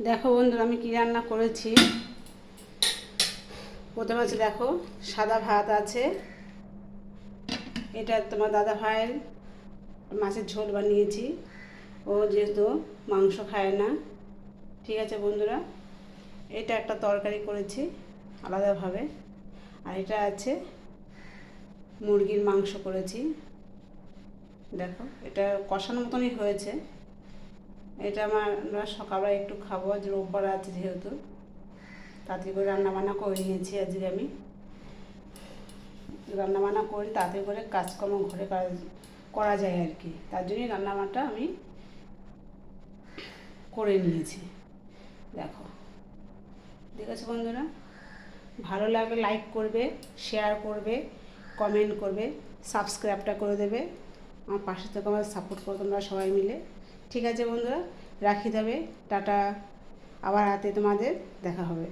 দেখো বন্ধুরা, আমি কী রান্না করেছি? প্রথমে আছে দেখো, সাদা ভাত আছে। এটা তোমার দাদা ভাইয়ের মাছের ঝোল বানিয়েছি। ও যেহেতু মাংস খায় না। ঠিক আছে বন্ধুরা, এটা একটা তরকারি করেছি আলাদাভাবে। আর এটা আছে মুরগির মাংস করেছি। দেখো, এটা কষানো মতনই হয়েছে। এটা আমার, আমরা সকালবেলা একটু খাব, আজ রোববার আছে যেহেতু। তাড়াতাড়ি করে রান্নাবান্না করে নিয়েছি আজকে আমি। রান্নাবান্না করি তাড়াতাড়ি করে কাজকর্ম ঘরে করা- যায় আর কি। তার জন্যই রান্নাবান্নাটা আমি করে নিয়েছি। দেখো। আছে বন্ধুরা? ভালো লাগলে লাইক করবে শেয়ার করবে কমেন্ট করবে সাবস্ক্রাইবটা করে দেবে। আমার পাশে থেকে আমার সাপোর্ট করো তোমরা সবাই মিলে। ঠিক আছে বন্ধুরা রাখি তবে টাটা। আবার রাতে তোমাদের দেখা হবে।